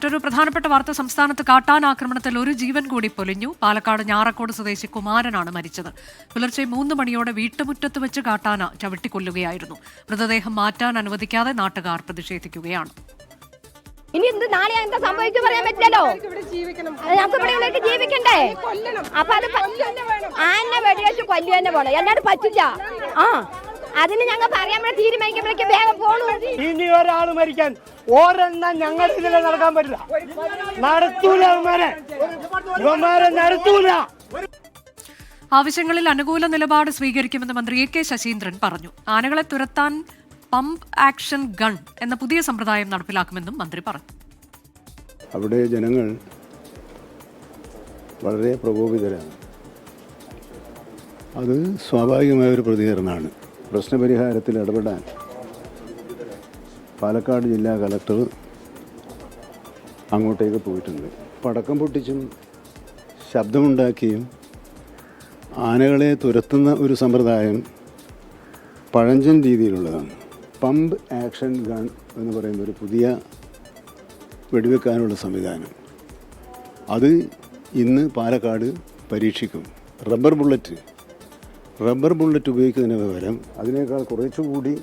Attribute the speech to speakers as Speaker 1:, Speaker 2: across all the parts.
Speaker 1: മറ്റൊരു പ്രധാനപ്പെട്ട വാർത്ത സംസ്ഥാനത്ത് കാട്ടാൻ ആക്രമണത്തിൽ ഒരു ജീവൻ കൂടി പൊലിഞ്ഞു. പാലക്കാട് ഞാറക്കോട് സ്വദേശി കുമാരനാണ് മരിച്ചത്. പുലർച്ചെ മൂന്ന് മണിയോടെ വീട്ടുമുറ്റത്ത് വെച്ച് കാട്ടാന ചവിട്ടിക്കൊല്ലുകയായിരുന്നു. മൃതദേഹം മാറ്റാൻ അനുവദിക്കാതെ നാട്ടുകാർ പ്രതിഷേധിക്കുകയാണ്.
Speaker 2: ഇനി എന്ത് നാളെ എന്താ സംഭവിച്ചു പറയാൻ പറ്റില്ലല്ലോ?
Speaker 3: ഇവിടെ ജീവിക്കണം.
Speaker 2: നമുക്ക് ഇവിടെ ഉള്ളിലേക്ക് ജീവിക്കണ്ടേ?
Speaker 3: കൊല്ലണം.
Speaker 2: അപ്പൊ അത് ആന വെടിവെച്ച് കൊല്ലു തന്നെ പോണം അല്ലാണ്ട് പറ്റില്ല. ആ. അതിന് ഞങ്ങൾ പറയാൻ വേണ്ടി തീരുമാനിക്കുമ്പോഴേക്കും വേഗം പോണു.
Speaker 4: ഇനി ഒരാൾ മരിക്കാൻ ഒരെണ്ണം ഞങ്ങളുടെ ഇതിൽ നടക്കാൻ പറ്റില്ല. നടത്തൂല ഇവന്മാരെ. ഇവന്മാരെ നടത്തൂല.
Speaker 1: ആവശ്യങ്ങളിൽ അനുകൂല നിലപാട് സ്വീകരിക്കുമെന്ന് മന്ത്രി എ കെ ശശീന്ദ്രൻ പറഞ്ഞു. ആനകളെ തുരത്താൻ പമ്പ് ആക്ഷൻ ഗൺ എന്ന പുതിയ സമ്പ്രദായം നടപ്പിലാക്കുമെന്നും മന്ത്രി പറഞ്ഞു.
Speaker 5: അവിടെ ജനങ്ങൾ വളരെ പ്രകോപിതരാണ്. അത് സ്വാഭാവികമായ ഒരു പ്രതികരണമാണ്. പ്രശ്നപരിഹാരത്തിൽ ഇടപെടാൻ പാലക്കാട് ജില്ലാ കലക്ടർ അങ്ങോട്ടേക്ക് പോയിട്ടുണ്ട്. പടക്കം പൊട്ടിച്ചും ശബ്ദമുണ്ടാക്കിയും ആനകളെ തുരത്തുന്ന ഒരു സമ്പ്രദായം പഴഞ്ചൻ രീതിയിലുള്ളതാണ്. പമ്പ് ആക്ഷൻ ഗൺ എന്ന് പറയുന്ന ഒരു പുതിയ വെടിവെക്കാനുള്ള സംവിധാനം. അത് ഇന്ന് പാലക്കാട് പരീക്ഷിക്കും. റബ്ബർ ബുള്ളറ്റ് റബ്ബർ ബുള്ളറ്റ് ഉപയോഗിക്കുന്നതിന് പകരം അതിനേക്കാൾ കുറച്ചുകൂടി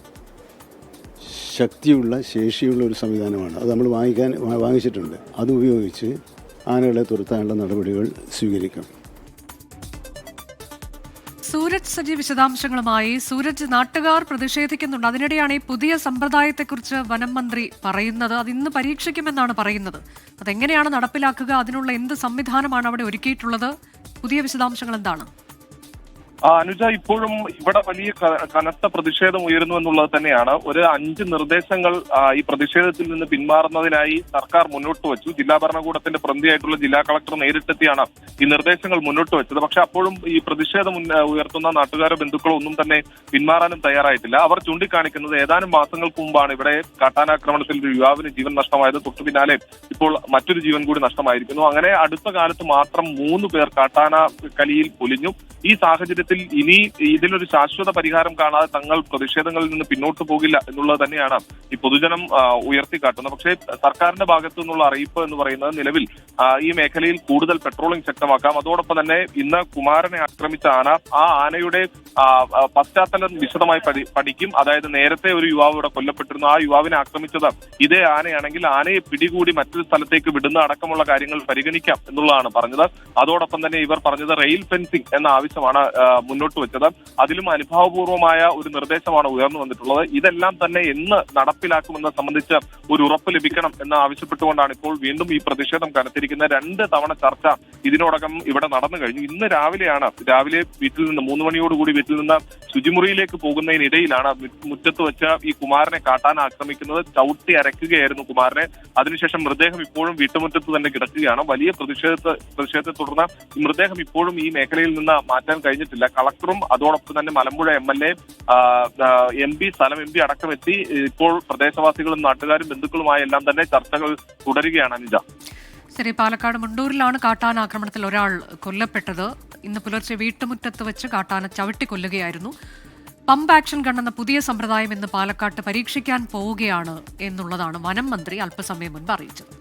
Speaker 5: ശക്തിയുള്ള ശേഷിയുള്ള ഒരു സംവിധാനമാണ്. അത് നമ്മൾ വാങ്ങിക്കാൻ വാങ്ങിച്ചിട്ടുണ്ട്. അത് ഉപയോഗിച്ച് ആനകളെ തുരത്താനുള്ള നടപടികൾ സ്വീകരിക്കും.
Speaker 1: സൂരജ് സജി വിശദാംശങ്ങളുമായി സൂരജ് നാട്ടുകാർ പ്രതിഷേധിക്കുന്നുണ്ട്. അതിനിടെയാണ് ഈ പുതിയ സമ്പ്രദായത്തെക്കുറിച്ച് വനം മന്ത്രി പറയുന്നത്. അത് ഇന്ന് പരീക്ഷിക്കുമെന്നാണ് പറയുന്നത്. അതെങ്ങനെയാണ് നടപ്പിലാക്കുക? അതിനുള്ള എന്ത് സംവിധാനമാണ് അവിടെ ഒരുക്കിയിട്ടുള്ളത്? പുതിയ വിശദാംശങ്ങൾ എന്താണ്?
Speaker 6: അനുജ ഇപ്പോഴും ഇവിടെ വലിയ കനത്ത പ്രതിഷേധം ഉയരുന്നു എന്നുള്ളത് തന്നെയാണ്. ഒരു അഞ്ച് നിർദ്ദേശങ്ങൾ ഈ പ്രതിഷേധത്തിൽ നിന്ന് പിന്മാറുന്നതിനായി സർക്കാർ മുന്നോട്ട് വെച്ചു. ജില്ലാ ഭരണകൂടത്തിന്റെ പ്രതിയായിട്ടുള്ള ജില്ലാ കളക്ടർ നേരിട്ടെത്തിയാണ് ഈ നിർദ്ദേശങ്ങൾ മുന്നോട്ട് വെച്ചത്. പക്ഷെ അപ്പോഴും ഈ പ്രതിഷേധം ഉയർത്തുന്ന നാട്ടുകാരോ ബന്ധുക്കളോ ഒന്നും തന്നെ പിന്മാറാനും തയ്യാറായിട്ടില്ല. അവർ ചൂണ്ടിക്കാണിക്കുന്നത് ഏതാനും മാസങ്ങൾക്ക് മുമ്പാണ് ഇവിടെ കാട്ടാനാക്രമണത്തിൽ ഒരു യുവാവിന് ജീവൻ നഷ്ടമായത്. തൊട്ടു പിന്നാലെ ഇപ്പോൾ മറ്റൊരു ജീവൻ കൂടി നഷ്ടമായിരിക്കുന്നു. അങ്ങനെ അടുത്ത കാലത്ത് മാത്രം മൂന്ന് പേർ കാട്ടാന കലിയിൽ പൊലിഞ്ഞു. ഈ സാഹചര്യത്തിൽ ഇനി ഇതിലൊരു ശാശ്വത പരിഹാരം കാണാതെ തങ്ങൾ പ്രതിഷേധങ്ങളിൽ നിന്ന് പിന്നോട്ട് പോകില്ല എന്നുള്ളത് തന്നെയാണ് ഈ പൊതുജനം ഉയർത്തിക്കാട്ടുന്നത്. പക്ഷേ സർക്കാരിന്റെ ഭാഗത്തു നിന്നുള്ള അറിയിപ്പ് എന്ന് പറയുന്നത് നിലവിൽ ഈ മേഖലയിൽ കൂടുതൽ പെട്രോളിംഗ് ശക്തമാക്കാം. അതോടൊപ്പം തന്നെ ഇന്ന് കുമാരനെ ആക്രമിച്ച ആന ആ ആനയുടെ പശ്ചാത്തലം വിശദമായി പഠിക്കും. അതായത് നേരത്തെ ഒരു യുവാവ് ഇവിടെ കൊല്ലപ്പെട്ടിരുന്നു. ആ യുവാവിനെ ആക്രമിച്ചത് ഇതേ ആനയാണെങ്കിൽ ആനയെ പിടികൂടി മറ്റൊരു സ്ഥലത്തേക്ക് വിടുന്ന അടക്കമുള്ള കാര്യങ്ങൾ പരിഗണിക്കാം എന്നുള്ളതാണ് പറഞ്ഞത്. അതോടൊപ്പം തന്നെ ഇവർ പറഞ്ഞത് റെയിൽ ഫെൻസിംഗ് എന്ന ആവശ്യമാണ് മുന്നോട്ട് വെച്ചത്. അതിലും അനുഭാവപൂർവമായ ഒരു നിർദ്ദേശമാണ് ഉയർന്നു വന്നിട്ടുള്ളത്. ഇതെല്ലാം തന്നെ എന്ന് നടപ്പിലാക്കുമെന്ന് സംബന്ധിച്ച് ഒരു ഉറപ്പ് ലഭിക്കണം എന്ന് ആവശ്യപ്പെട്ടുകൊണ്ടാണ് ഇപ്പോൾ വീണ്ടും ഈ പ്രതിഷേധം കനത്തിരിക്കുന്ന രണ്ട് തവണ ചർച്ച ഇതിനോടകം ഇവിടെ നടന്നു കഴിഞ്ഞു. ഇന്ന് രാവിലെയാണ് രാവിലെ വീട്ടിൽ നിന്ന് മൂന്ന് മണിയോടുകൂടി വീട്ടിൽ നിന്ന് ശുചിമുറിയിലേക്ക് പോകുന്നതിനിടയിലാണ് മുറ്റത്ത് വെച്ച് ഈ കുമാരനെ കാട്ടാൻ ആക്രമിക്കുന്നത്. ചവിട്ടി അരക്കുകയായിരുന്നു കുമാരനെ. അതിനുശേഷം മൃതദേഹം ഇപ്പോഴും വീട്ടുമുറ്റത്ത് തന്നെ കിടക്കുകയാണ്. വലിയ പ്രതിഷേധത്തെ പ്രതിഷേധത്തെ തുടർന്ന് മൃതദേഹം ഇപ്പോഴും ഈ മേഖലയിൽ നിന്ന് മാറ്റാൻ കഴിഞ്ഞിട്ടില്ല. കളക്ടറും അതോടൊപ്പം തന്നെ Malampuzha M L A M P സ്ഥലം എം പി അടക്കം എത്തി ഇപ്പോൾ പ്രദേശവാസികളും നാട്ടുകാരും ബന്ധുക്കളുമായി എല്ലാം തന്നെ ചർച്ചകൾ തുടരുകയാണ് അനുജ.
Speaker 1: ശരി പാലക്കാട് മുണ്ടൂരിലാണ് കാട്ടാന ആക്രമണത്തിൽ ഒരാൾ കൊല്ലപ്പെട്ടത്. ഇന്ന് പുലർച്ചെ വീട്ടുമുറ്റത്ത് വെച്ച് കാട്ടാന ചവിട്ടി കൊല്ലുകയായിരുന്നു. പമ്പ് ആക്ഷൻ കണ്ടെന്ന പുതിയ സമ്പ്രദായം ഇന്ന് പാലക്കാട്ട് പരീക്ഷിക്കാൻ പോവുകയാണ് എന്നുള്ളതാണ് വനം മന്ത്രി അല്പസമയം മുൻപ് അറിയിച്ചത്.